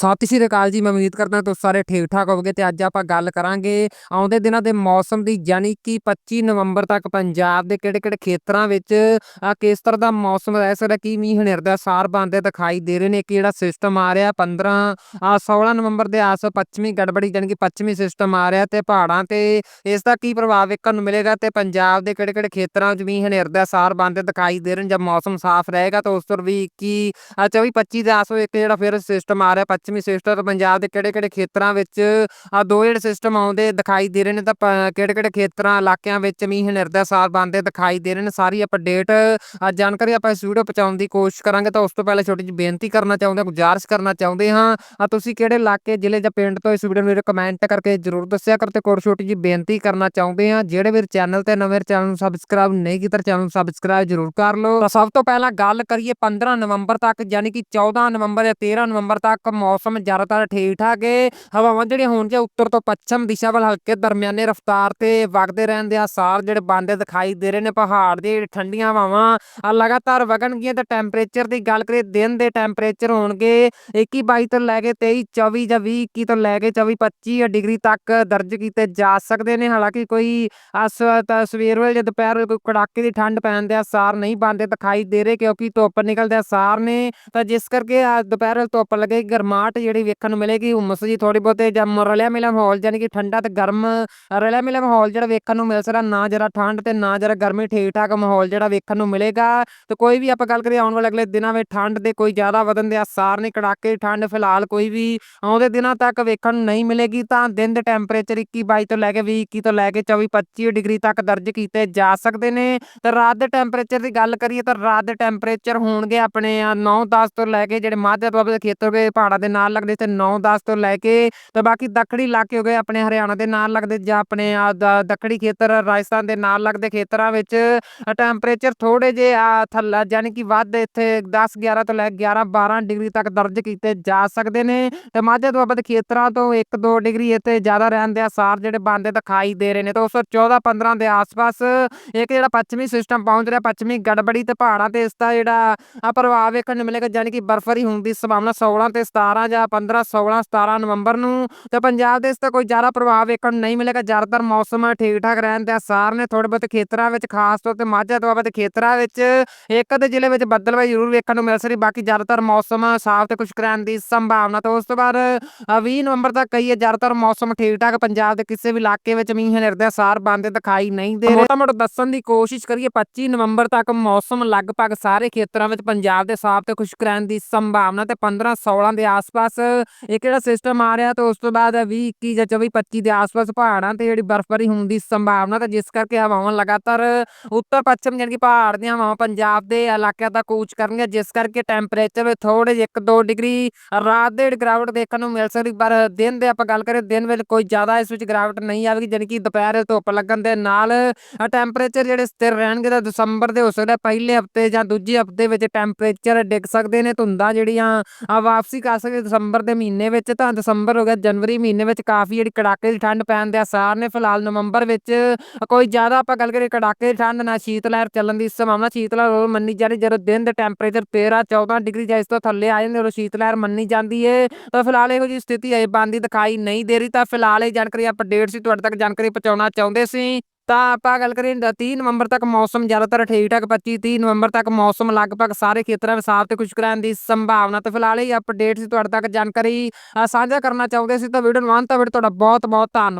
ਸਤਿ ਸ਼੍ਰੀ ਅਕਾਲ ਜੀ ਮੈਂ ਉਮੀਦ ਕਰਦਾ ਤੁਸੀਂ ਸਾਰੇ ਠੀਕ ਠਾਕ ਹੋਵੋਗੇ ਤੇ ਅੱਜ ਆਪਾਂ ਗੱਲ ਕਰਾਂਗੇ ਆਉਂਦੇ ਦਿਨਾਂ ਦੇ ਮੌਸਮ ਦੀ ਯਾਨੀ ਕਿ 25 ਨਵੰਬਰ ਤੱਕ ਪੰਜਾਬ ਦੇ ਕਿਹੜੇ-ਕਿਹੜੇ ਖੇਤਰਾਂ ਵਿੱਚ ਕਿਸ ਤਰ੍ਹਾਂ ਦਾ ਮੌਸਮ ਰਹਿ ਸਕਦਾ ਕੀ ਮੀਂਹ ਹਨੇਰ ਦਾ ਸਾਰ ਬਣਦੇ ਦਿਖਾਈ ਦੇ ਰਹੇ ਨੇ ਕਿ ਜਿਹੜਾ ਸਿਸਟਮ ਆ ਰਿਹਾ 15 ਅ, 16 ਨਵੰਬਰ ਦੇ ਆਸ ਪੱਛਮੀ ਗੜਬੜੀ ਯਾਨੀ ਕਿ ਪੱਛਮੀ ਸਿਸਟਮ ਆ ਰਿਹਾ ਤੇ ਪਹਾੜਾਂ ਤੇ ਇਸ ਦਾ ਕੀ ਪ੍ਰਭਾਵ ਵੇਖਣ ਨੂੰ ਮਿਲੇਗਾ ਤੇ ਪੰਜਾਬ ਦੇ ਕਿਹੜੇ-ਕਿਹੜੇ ਖੇਤਰਾਂ ਵਿੱਚ ਮੀਂਹ ਹਨੇਰ ਦਾ ਸਾਰ ਬਣਦੇ ਦਿਖਾਈ ਦੇ ਰਹੇ ਨੇ ਜਦ ਮੌਸਮ ਸਾਫ਼ ਰਹੇਗਾ ਤਾਂ ਉਸ ਤੋਂ ਵੀ 21 ਅ, 24 25 ਦੇ ਆਸ ਇੱਕ ਜਿਹੜਾ ਫਿਰ ਸਿਸਟਮ ਆ ਰਿਹਾ ਪੱਛਮੀ ਸਿਸਟਮ ਪੰਜਾਬ ਦੇ ਕਿਹੜੇ-ਕਿਹੜੇ ਖੇਤਰਾਂ ਵਿੱਚ ਆ ਦੋ ਜਿਹੜੇ ਸਿਸਟਮ ਆਉਂਦੇ ਦਿਖਾਈ ਦੇ ਰਹੇ ਨੇ ਤਾਂ ਕਿਹੜੇ-ਕਿਹੜੇ ਖੇਤਰਾਂ, ਇਲਾਕਿਆਂ ਵਿੱਚ ਮੀਂਹ ਹਨੇਰ ਦਾ ਸਾਰ ਬਣਦੇ ਦਿਖਾਈ ਦੇ ਰਹੇ ਨੇ, ਸਾਰੀ ਅਪਡੇਟ ਆ ਜਾਣਕਾਰੀ ਆਪਾਂ ਇਸ ਵੀਡੀਓ ਪਹੁੰਚਾਉਣ ਦੀ ਕੋਸ਼ਿਸ਼ ਕਰਾਂਗੇ ਤਾਂ ਉਸ ਤੋਂ ਪਹਿਲਾਂ ਛੋਟੀ ਜਿਹੀ ਬੇਨਤੀ ਕਰਨਾ ਚਾਹੁੰਦੇ ਹਾਂ, ਗੁਜ਼ਾਰਿਸ਼ ਕਰਨਾ ਚਾਹੁੰਦੇ ਹਾਂ। ਆ ਤੁਸੀਂ ਕਿਹੜੇ ਇਲਾਕੇ, ਜ਼ਿਲ੍ਹੇ ਜਾਂ ਪਿੰਡ ਤੋਂ ਇਸ ਵੀਡੀਓ ਨੂੰ ਕਮੈਂਟ ਕਰਕੇ ਜਰੂਰ ਦੱਸਿਆ ਕਰੋ ਤੇ ਕੋਰ ਛੋਟੀ ਜਿਹੀ ਬੇਨਤੀ ਕਰਨਾ ਚਾਹੁੰਦੇ ਹਾਂ। ਜਿਹੜੇ ਵੀਰ ਚੈਨਲ ਤੇ ਨਵੇਂ ਚੈਨਲ ਨੂੰ ਸਬਸਕ੍ਰਾਈਬ ਨਹੀਂ ਕੀਤਾ ਚੈਨਲ ਨੂੰ ਸਬਸਕ੍ਰਾਈਬ ਜਰੂਰ ਕਰ ਲਓ। ਤਾਂ ਸਭ ਤੋਂ ਪਹਿਲਾਂ ਗੱਲ ਕਰੀਏ 15 ਨਵੰਬਰ ਤੱਕ, ਯਾਨੀ ਕਿ 14 ਨਵੰਬਰ ਜਾਂ 13 ਨਵੰਬਰ ਤੱਕ ਮੌਸਮ ਮੌਸਮ ਜ਼ਿਆਦਾਤਰ ਠੀਕ ਠਾਕ ਹੈ ਹਵਾਵਾਂ ਜਿਹੜੀਆਂ ਹੋਣਗੀਆਂ ਉੱਤਰ ਤੋਂ ਪੱਛਮ ਦਿਸ਼ਾ ਵੱਲ ਹਲਕੇ ਦਰਮਿਆਨੇ ਰਫ਼ਤਾਰ ਤੇ ਵਗਦੇ ਰਹਿਣ ਦੇ ਆਸਾਰ ਜਿਹੜੇ ਬਣਦੇ ਦਿਖਾਈ ਦੇ ਰਹੇ ਨੇ ਪਹਾੜ ਦੇ ਠੰਡੀਆਂ ਹਵਾਵਾਂ ਲਗਾਤਾਰ ਵਗਣਗੀਆਂ ਤੇ ਟੈਂਪਰੇਚਰ ਦੀ ਗੱਲ ਕਰੀਏ, ਦਿਨ ਦੇ ਟੈਂਪਰੇਚਰ ਹੋਣਗੇ 21 22 ਤੋਂ ਲੈ ਕੇ 23 24 ਜਾਂ 20 21 ਤੋਂ ਲੈ ਕੇ 24 25 ਡਿਗਰੀ ਤੱਕ ਦਰਜ ਕੀਤੇ ਜਾ ਸਕਦੇ ਨੇ। ਹਾਲਾਂਕਿ ਕੋਈ ਅਸ ਤਾਂ ਸਵੇਰ ਵੇਲੇ ਜਾਂ ਦੁਪਹਿਰ ਵੇਲੇ ਕੋਈ ਕੜਾਕੇ ਦੀ ਠੰਡ ਪੈਣ ਦੇ ਆਸਾਰ ਨਹੀਂ ਬਣਦੇ ਦਿਖਾਈ ਦੇ ਰਹੇ, ਕਿਉਂਕਿ ਧੁੱਪ ਨਿਕਲਦੇ ਆਸਾਰ ਨੇ। ਤਾਂ ਜਿਸ ਕਰਕੇ ਦੁਪਹਿਰ ਵੇਲੇ ਧੁੱਪ ਲੱਗੇ ਗਰਮਾ ਗਰਮਾਹਟ ਜਿਹੜੀ ਵੇਖਣ ਨੂੰ ਮਿਲੇਗੀ, ਹੁਮਸ ਜੀ ਥੋੜੀ ਬਹੁਤੇ, ਜਾਂ ਰਲਿਆ ਮਿਲਿਆ ਮਾਹੌਲ ਯਾਨੀ ਕਿ ਠੰਡਾ ਤੇ ਗਰਮ, ਰਲਿਆ ਮਿਲਿਆ ਮਾਹੌਲ ਜਿਹੜਾ ਵੇਖਣ ਨੂੰ ਮਿਲ ਸਕਦਾ, ਨਾ ਜਰਾ ਠੰਡ ਤੇ ਨਾ ਜਰਾ ਗਰਮੀ ਠੀਕ ਠਾਕ ਮਾਹੌਲ ਜਿਹੜਾ ਵੇਖਣ ਨੂੰ ਮਿਲੇਗਾ। ਤੇ ਕੋਈ ਵੀ ਆਪਾਂ ਗੱਲ ਕਰੀਏ ਆਉਣ ਵਾਲੇ ਅਗਲੇ ਦਿਨਾਂ ਵਿੱਚ ਠੰਡ ਦੇ ਕੋਈ ਜ਼ਿਆਦਾ ਵਧਣ ਦੇ ਆਸਾਰ ਨਹੀਂ ਕੜਾਕੇ, ਠੰਡ ਫਿਲਹਾਲ ਕੋਈ ਵੀ ਆਉਂਦੇ ਦਿਨਾਂ ਤੱਕ ਵੇਖਣ ਨੂੰ ਨਹੀਂ ਮਿਲੇਗੀ, ਤਾਂ ਦਿਨ ਦੇ ਟੈਂਪਰੇਚਰ 21 22 ਤੋਂ ਲੈ ਕੇ 20 21 ਤੋਂ ਲੈ ਕੇ 24 25 ਡਿਗਰੀ ਤੱਕ ਦਰਜ ਕੀਤੇ ਜਾ ਸਕਦੇ ਨੇ। ਤੇ ਰਾਤ ਦੇ ਟੈਂਪਰੇਚਰ ਦੀ ਗੱਲ ਕਰੀਏ ਤਾਂ ਰਾਤ ਦੇ ਟੈਂਪਰੇਚਰ ਹੋਣਗੇ ਆਪਣੇ 9 10 ਤੋਂ ਲੈ ਕੇ ਜਿਹੜੇ ਮਾਝਾ ਦੁਆਬੇ ਦੇ ਖੇਤਰ ਦੇ ਪਹਾੜਾਂ ਦੇ ਨਾਲ ਲੱਗਦੇ ਤੇ 9 10 ਤੋਂ ਲੈ ਕੇ ਤੇ ਬਾਕੀ ਦੱਖਣੀ ਇਲਾਕੇ ਹੋ ਗਏ, ਆਪਣੇ ਹਰਿਆਣਾ ਦੇ ਨਾਲ ਲੱਗਦੇ ਜਾਂ ਆਪਣੇ ਦੱਖਣੀ ਖੇਤਰ, ਰਾਜਸਥਾਨ ਦੇ ਨਾਲ ਲੱਗਦੇ ਖੇਤਰਾਂ ਵਿੱਚ ਟੈਂਪਰੇਚਰ ਥੋੜੇ ਜੇ ਆ ਥੱਲਾ ਯਾਨੀ ਕਿ ਵੱਧ ਇੱਥੇ 10 11 ਤੋਂ ਲੈ ਕੇ 11 12 ਡਿਗਰੀ ਤੱਕ ਦਰਜ ਕੀਤੇ ਜਾ ਸਕਦੇ ਨੇ ਤੇ ਮਾਝੇ ਦੁਆਬੇ ਦੇ ਖੇਤਰਾਂ ਤੋਂ 1 2 ਡਿਗਰੀ ਇੱਥੇ ਜ਼ਿਆਦਾ ਰਹਿਣ ਦੇ ਆਸਾਰ ਜਿਹੜੇ ਬਣਦੇ ਦਿਖਾਈ ਦੇ ਰਹੇ ਨੇ, ਤਾਂ ਉਸ ਤੋਂ 14 15 ਦੇ ਆਸ-ਪਾਸ ਇੱਕ ਜਿਹੜਾ ਪੱਛਮੀ ਸਿਸਟਮ ਪਹੁੰਚ ਰਿਹਾ, ਪੱਛਮੀ ਗੜਬੜੀ ਤੇ ਪਹਾੜਾਂ ਤੇ ਇਸ ਦਾ ਜਿਹੜਾ ਪ੍ਰਭਾਵ ਵੇਖਣ ਨੂੰ ਮਿਲੇਗਾ ਯਾਨੀ ਕਿ ਬਰਫ਼ਰੀ ਹੋਣ ਦੀ ਸੰਭਾਵਨਾ 16 ਤੇ 17 ਜਾਂ 15 16 17 ਨਵੰਬਰ ਨੂੰ ਤੇ ਪੰਜਾਬ ਦੇ ਇਸ ਦਾ ਕੋਈ ਜ਼ਿਆਦਾ ਪ੍ਰਭਾਵ ਵੇਖਣ ਨੂੰ ਨਹੀਂ ਮਿਲੇਗਾ। ਜ਼ਿਆਦਾਤਰ ਮੌਸਮ ਠੀਕ ਠਾਕ ਰਹਿਣ ਦੇ ਆਸਾਰ ਨੇ। ਥੋੜੇ ਬਹੁਤੇ ਖੇਤਰਾਂ ਵਿੱਚ ਖਾਸ ਤੌਰ ਤੇ ਮਾਝਾ ਦੁਆਬਾ ਦੇ ਖੇਤਰਾਂ ਵਿੱਚ ਇੱਕ ਦੇ ਜ਼ਿਲ੍ਹੇ ਵਿੱਚ ਬੱਦਲਬਾਈ ਜ਼ਰੂਰ ਵੇਖਣ ਨੂੰ ਮਿਲ ਸਕਦੀ ਬਾਕੀ ਜ਼ਿਆਦਾਤਰ ਮੌਸਮ ਸਾਫ਼ ਤੇ ਖੁਸ਼ਕ ਰਹਿਣ ਦੀ ਸੰਭਾਵਨਾ ਤੇ ਉਸ ਤੋਂ ਬਾਅਦ ਅ, 20 ਨਵੰਬਰ ਤੱਕ ਕਹੀਏ ਜ਼ਿਆਦਾਤਰ ਮੌਸਮ ਠੀਕ ਠਾਕ ਪੰਜਾਬ ਦੇ ਕਿਸੇ ਵੀ ਇਲਾਕੇ ਵਿੱਚ ਮੀਂਹ ਹਨੇਰ ਦੇ ਆਸਾਰ ਬਣਦੇ ਦਿਖਾਈ ਨਹੀਂ ਦੇ ਰਹੇ। ਮੋਟਾ ਮੋਟਾ ਦੱਸਣ ਦੀ ਕੋਸ਼ਿਸ਼ ਕਰੀਏ 25 ਨਵੰਬਰ ਤੱਕ ਮੌਸਮ ਲਗਭਗ ਸਾਰੇ ਖੇਤਰਾਂ ਵਿੱਚ ਪੰਜਾਬ ਦੇ ਸਾਫ਼ ਤੇ ਖੁਸ਼ਕ ਰਹਿਣ ਦੀ ਸੰਭਾਵਨਾ ਤੇ 15 16 ਦੇ ਆਸ ਆਸ-ਪਾਸ ਇੱਕ ਜਿਹੜਾ ਸਿਸਟਮ ਆ ਰਿਹਾ ਤੇ ਉਸ ਤੋਂ ਬਾਅਦ 20 21 ਜਾਂ 24 25 ਦੇ ਆਸ-ਪਾਸ ਪਹਾੜਾਂ ਤੇ ਜਿਹੜੀ ਬਰਫ਼ਬਾਰੀ ਹੋਣ ਦੀ ਸੰਭਾਵਨਾ ਤੇ ਜਿਸ ਕਰਕੇ ਹਵਾਵਾਂ ਲਗਾਤਾਰ ਉੱਤਰ ਪੱਛਮ ਜਾਣੀ ਕਿ ਪਹਾੜ ਦੀਆਂ ਹਵਾਵਾਂ ਪੰਜਾਬ ਦੇ ਇਲਾਕਿਆਂ ਤੱਕ ਕੂਚ ਕਰਨਗੀਆਂ ਜਿਸ ਕਰਕੇ ਟੈਂਪਰੇਚਰ ਵਿੱਚ ਥੋੜੇ ਜਿਹੇ 1-2 ਡਿਗਰੀ ਰਾਤ ਦੇ ਵਿੱਚ ਗਿਰਾਵਟ ਦੇਖਣ ਨੂੰ ਮਿਲ ਸਕਦੀ ਪਰ ਦਿਨ ਦੇ ਆਪਾਂ ਗੱਲ ਕਰੀਏ ਦਿਨ ਵਿੱਚ ਕੋਈ ਜ਼ਿਆਦਾ ਇਸ ਵਿੱਚ ਗਿਰਾਵਟ ਨਹੀਂ ਆਵੇਗੀ ਜਾਣੀ ਕਿ ਦੁਪਹਿਰ ਧੁੱਪ ਲੱਗਣ ਦੇ ਨਾਲ ਟੈਂਪਰੇਚਰ ਜਿਹੜੇ ਸਥਿਰ ਰਹਿਣਗੇ ਤਾਂ ਦਸੰਬਰ ਦੇ ਹੋ ਸਕਦਾ ਪਹਿਲੇ ਹਫ਼ਤੇ ਜਾਂ ਦੂਜੇ ਹਫ਼ਤੇ ਵਿੱਚ ਟੈਂਪਰੇਚਰ ਡਿੱਗ ਸਕਦੇ ਨੇ ਧੁੰਦਾਂ ਜਿਹੜੀਆਂ ਵਾਪਸੀ ਕਰ ਸਕਦੇ ਦਸੰਬਰ ਦੇ ਮਹੀਨੇ ਵਿੱਚ, ਤਾਂ ਦਸੰਬਰ ਹੋ ਗਿਆ, ਜਨਵਰੀ ਮਹੀਨੇ ਵਿੱਚ ਕਾਫੀ ਜਿਹੜੀ ਕੜਾਕੇ ਦੀ ਠੰਡ ਪੈਣ ਦੇ ਆਸਾਰ ਨੇ। ਫਿਲਹਾਲ ਨਵੰਬਰ ਵਿੱਚ ਕੋਈ ਜ਼ਿਆਦਾ ਆਪਾਂ ਗੱਲ ਕਰੀਏ ਕੜਾਕੇ ਦੀ ਠੰਡ, ਨਾ ਸ਼ੀਤ ਲਹਿਰ ਚੱਲਣ ਦੀ ਸੰਭਾਵਨਾ। ਸ਼ੀਤ ਲਹਿਰ ਉਦੋਂ ਮੰਨੀ ਜਾ ਰਹੀ ਜਦੋਂ ਦਿਨ ਦੇ ਟੈਂਪਰੇਚਰ 13 14 ਡਿਗਰੀ ਜਾਂ ਇਸ ਤੋਂ ਥੱਲੇ ਆ ਜਾਂਦੇ, ਉਦੋਂ ਸ਼ੀਤ ਲਹਿਰ ਮੰਨੀ ਜਾਂਦੀ ਹੈ ਤਾਂ ਫਿਲਹਾਲ ਇਹੋ ਜਿਹੀ ਸਥਿਤੀ ਅਜੇ ਬਣਦੀ ਦਿਖਾਈ ਨਹੀਂ ਦੇ ਰਹੀ। ਤਾਂ ਫਿਲਹਾਲ ਇਹ ਜਾਣਕਾਰੀ ਅਪਡੇਟ ਸੀ, ਤੁਹਾਡੇ ਤੱਕ ਜਾਣਕਾਰੀ ਪਹੁੰਚਾਉਣਾ ਚਾਹੁੰਦੇ ਸੀ। ਤਾਂ ਆਪਾਂ ਗੱਲ ਕਰੀਏ ਤਾਂ 30 ਨਵੰਬਰ ਤੱਕ ਮੌਸਮ ਜ਼ਿਆਦਾਤਰ ਠੀਕ ਠਾਕ 25 30 ਨਵੰਬਰ ਤੱਕ ਮੌਸਮ ਲਗਭਗ ਸਾਰੇ ਖੇਤਰਾਂ ਵਿੱਚ ਸਾਫ਼ ਤੇ ਖੁਸ਼ਕ ਰਹਿਣ ਦੀ ਸੰਭਾਵਨਾ ਤੇ ਫਿਲਹਾਲ ਇਹ ਅਪਡੇਟ ਸੀ, ਤੁਹਾਡੇ ਤੱਕ ਜਾਣਕਾਰੀ ਸਾਂਝਾ ਕਰਨਾ ਚਾਹੁੰਦੇ ਸੀ ਤਾਂ ਵੀਡੀਓ ਨੂੰ ਅੰਤ ਤੱਕ ਤੁਹਾਡਾ ਬਹੁਤ ਬਹੁਤ ਧੰਨਵਾਦ।